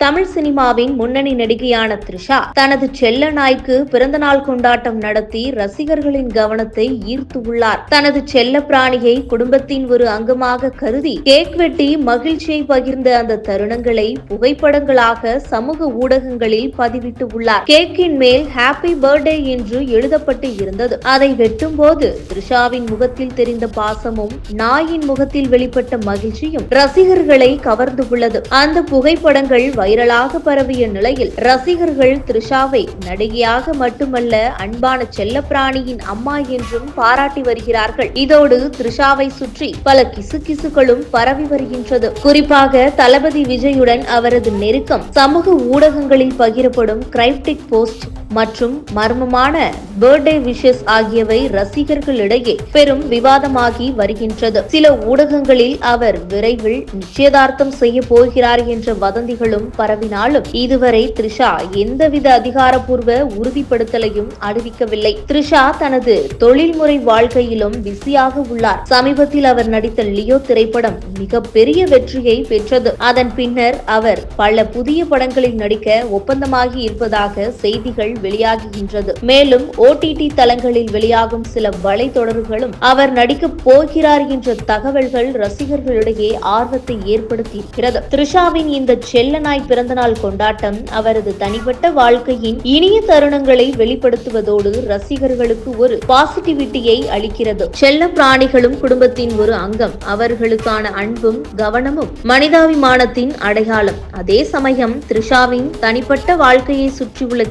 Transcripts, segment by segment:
தமிழ் சினிமாவின் முன்னணி நடிகையான த்ரிஷா தனது செல்ல நாய்க்கு பிறந்தநாள் கொண்டாட்டம் நடத்தி ரசிகர்களின் கவனத்தை ஈர்த்து உள்ளார். தனது செல்ல பிராணியை குடும்பத்தின் ஒரு அங்கமாக கருதி கேக் வெட்டி மகிழ்ச்சியை பகிர்ந்த அந்த தருணங்களை புகைப்படங்களாக சமூக ஊடகங்களில் பதிவிட்டு உள்ளார். கேக்கின் மேல் ஹாப்பி பர்த்டே என்று எழுதப்பட்டு இருந்தது. அதை வெட்டும் போது த்ரிஷாவின் முகத்தில் தெரிந்த பாசமும் நாயின் முகத்தில் வெளிப்பட்ட மகிழ்ச்சியும் ரசிகர்களை கவர்ந்து உள்ளது. அந்த புகைப்படங்கள் வைரலாக பரவிய நிலையில் ரசிகர்கள் த்ரிஷாவை நடிகையாக மட்டுமல்ல அன்பான செல்லப்பிராணியின் அம்மா என்றும் பாராட்டி வருகிறார்கள். இதோடு த்ரிஷாவை சுற்றி பல கிசுகிசுகளும் பரவி வருகின்றது. குறிப்பாக தளபதி விஜயுடன் அவரது நெருக்கம் சமூக ஊடகங்களில் பகிரப்படும் கிரைப்டிக் போஸ்ட் மற்றும் மர்மமான பர்த்டே விஷஸ் ஆகியவை ரசிகர்களிடையே பெரும் விவாதமாகி வருகின்றது. சில ஊடகங்களில் அவர் விரைவில் நிச்சயதார்த்தம் செய்ய போகிறார் என்ற வதந்திகளும் பரவினாலும் இதுவரை த்ரிஷா எந்தவித அதிகாரப்பூர்வ உறுதிப்படுத்தலையும் அறிவிக்கவில்லை த்ரிஷா தனது தொழில்முறை வாழ்க்கையிலும் பிஸியாக உள்ளார். சமீபத்தில் அவர் நடித்த லியோ திரைப்படம் மிக பெரிய வெற்றியை பெற்றது. அதன் பின்னர் அவர் பல புதிய படங்களில் நடிக்க ஒப்பந்தமாகி இருப்பதாக செய்திகள் வெளியாகுகின்றது. மேலும் ஓடிடி தளங்களில் வெளியாகும் சில வலைத்தொடர்களும் அவர் நடிக்கப் போகிறார் என்ற தகவல்கள் ரசிகர்களிடையே ஆர்வத்தை ஏற்படுத்தியிருக்கிறது. த்ரிஷாவின் இந்த செல்லநாய் பிறந்தநாள் கொண்டாட்டம் அவரது தனிப்பட்ட வாழ்க்கையின் இனிய தருணங்களை வெளிப்படுத்துவதோடு ரசிகர்களுக்கு ஒரு பாசிட்டிவிட்டியை அளிக்கிறது. செல்ல பிராணிகளும் குடும்பத்தின் ஒரு அங்கம். அவர்களுக்கான அன்பும் கவனமும் மனிதாபிமானத்தின் அடையாளம். அதே சமயம் த்ரிஷாவின் தனிப்பட்ட வாழ்க்கையை சுற்றியுள்ள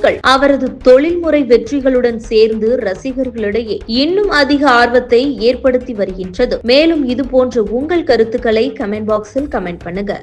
கிசுகிசுக்கள் அவரது தொழில்முறை வெற்றிகளுடன் சேர்ந்து ரசிகர்களிடையே இன்னும் அதிக ஆர்வத்தை ஏற்படுத்தி வருகின்றது. மேலும் இது போன்ற உங்கள் கருத்துக்களை கமெண்ட் பாக்ஸில் கமெண்ட் பண்ணுங்க.